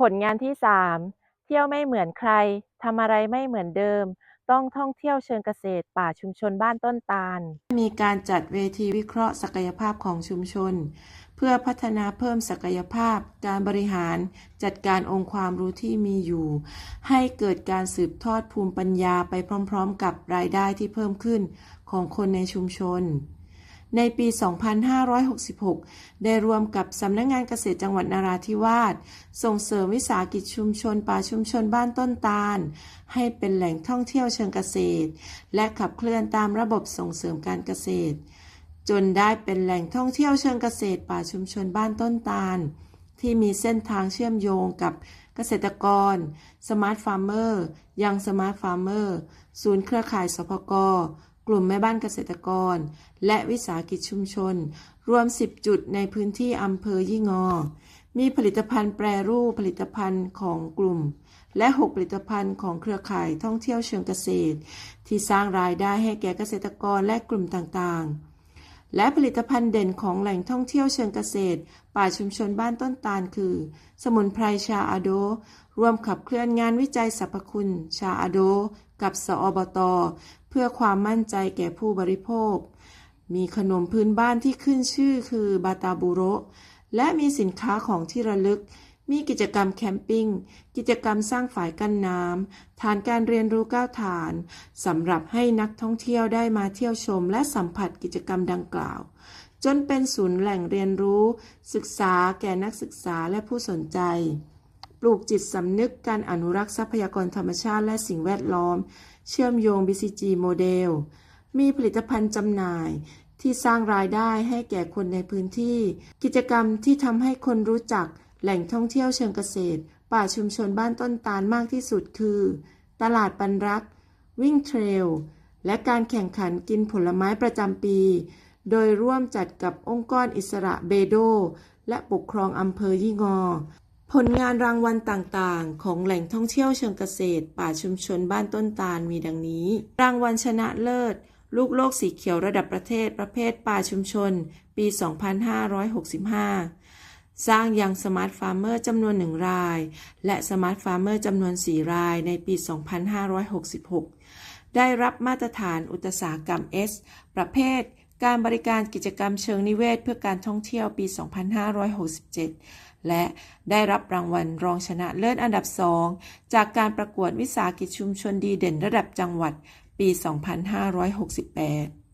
ผลงานที่ 3 เที่ยวไม่เหมือนใครทำอะไรไม่เหมือนเดิม ต้องท่องเที่ยวเชิงเกษตรป่าชุมชนบ้านต้นตาล มีการจัดเวทีวิเคราะห์ศักยภาพของชุมชน เพื่อพัฒนาเพิ่มศักยภาพ การบริหาร จัดการองค์ความรู้ที่มีอยู่ ให้เกิดการสืบทอดภูมิปัญญาไปพร้อม ๆ กับรายได้ที่เพิ่มขึ้นของคนในชุมชน ในปี 2566 ได้รวมกับสำนักงงานเกษตรจังหวัดนราธิวาส ส่งเสริมวิสาหกิจชุมชนป่าชุมชนบ้านต้นตาล ให้เป็นแหล่งท่องเที่ยวเชิงเกษตร และขับเคลื่อนตามระบบส่งเสริมการเกษตร จนได้เป็นแหล่งท่องเที่ยวเชิงเกษตรป่าชุมชนบ้านต้นตาล ที่มีเส้นทางเชื่อมโยงกับเกษตรกร สมาร์ทฟาร์มเมอร์ ยังสมาร์ทฟาร์มเมอร์ ศูนย์เครือข่ายสพก กลุ่มแม่บ้านเกษตรกร และวิสาหกิจชุมชน รวม 10 จุดในพื้นที่อำเภอยี่งอ มีผลิตภัณฑ์แปรรูปผลิตภัณฑ์ของกลุ่ม และ 6 ผลิตภัณฑ์ของเครือข่ายท่องเที่ยวเชิงเกษตร ที่สร้างรายได้ให้แก่เกษตรกรและกลุ่มต่างๆและผลิตภัณฑ์เด่นของแหล่งท่องเที่ยวเชิงเกษตร ป่าชุมชนบ้านต้นตาลคือ สมุนไพรชาอาโด ร่วมขับเคลื่อนงานวิจัยสรรพคุณ ชาอาโด กับสอบต เพื่อความมั่นใจแก่ผู้บริโภค มีขนมพื้นบ้านที่ขึ้นชื่อคือบาตาบูโรและมีสินค้าของที่ระลึก มีกิจกรรมแคมปิ้ง กิจกรรมสร้างฝายกั้นน้ำ ฐานการเรียนรู้ก้าวฐาน สำหรับให้นักท่องเที่ยวได้มาเที่ยวชม และสัมผัสกิจกรรมดังกล่าว จนเป็นศูนย์แหล่งเรียนรู้ ศึกษาแก่นักศึกษาและผู้สนใจ ปลูกจิตสำนึกการอนุรักษ์ทรัพยากรธรรมชาติและสิ่งแวดล้อม เชื่อมโยง BCG โมเดล มีผลิตภัณฑ์จำหน่ายที่สร้างรายได้ให้แก่คนในพื้นที่ กิจกรรมที่ทำให้คนรู้จักแหล่งท่องเที่ยวเชิงเกษตร ป่าชุมชนบ้านต้นตาลมากที่สุดคือ ตลาดปันรัก วิ่งเทรล และการแข่งขันกินผลไม้ประจำปี โดยร่วมจัดกับองค์กรอิสระเบโด และปกครองอำเภอยี่งอ ผลงานรางวัลต่างๆ ของแหล่งท่องเที่ยวเชิงเกษตร ป่าชุมชนบ้านต้นตาลมีดังนี้ รางวัลชนะเลิศ ลูกโลกสีเขียวระดับประเทศประเภทป่าชุมชน ปี 2565 สร้างยังสมาร์ทฟาร์มเมอร์จำนวนหนึ่งราย และสมาร์ทฟาร์มเมอร์จำนวน 4 รายในปี 2566 ได้รับมาตรฐานอุตสาหกรรม S ประเภท การบริการกิจกรรมเชิงนิเวศเพื่อการท่องเที่ยวปี 2567 และได้รับรางวัลรองชนะเลิศอันดับ2จากการประกวดวิสาหกิจชุมชนดีเด่นระดับจังหวัดปี 2568